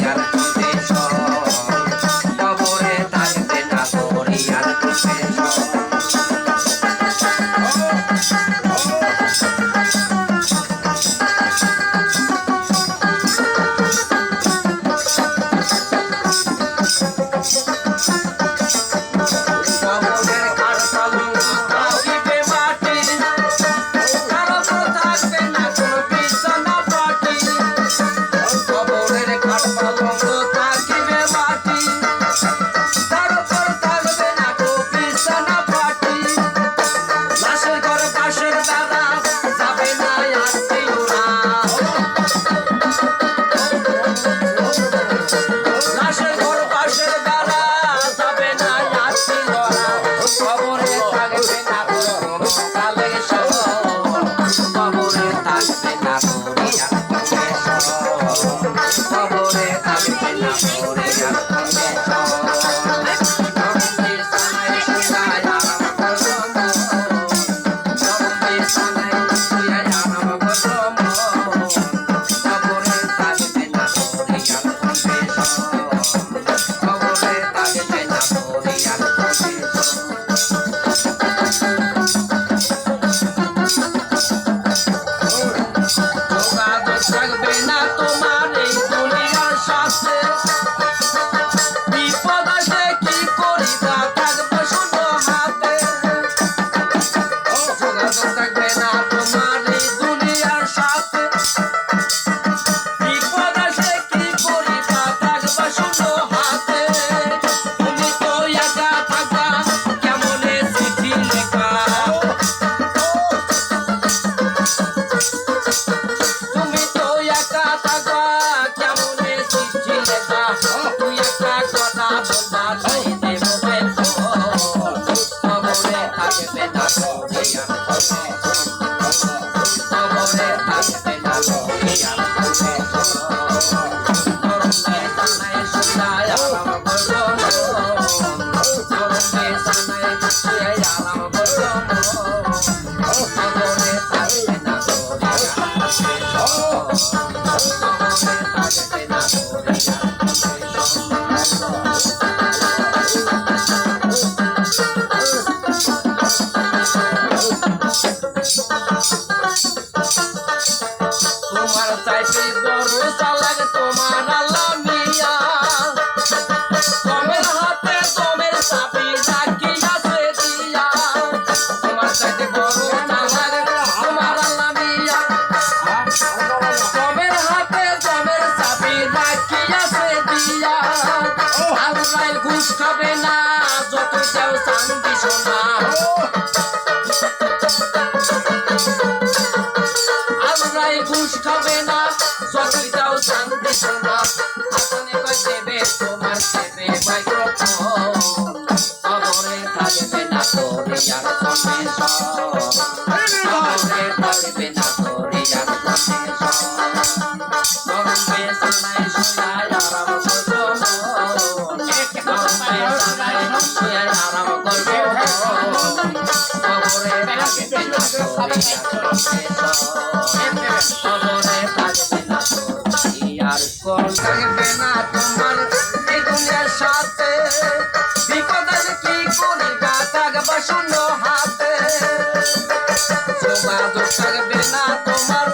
Maria. Thank you. Oh, oh, আর করবে না তোমার এই দুনিয়ার সাথে বিপদের কি করিবা থাকবা শূন্য হাতে যোগাযোগ থাকবে না তোমার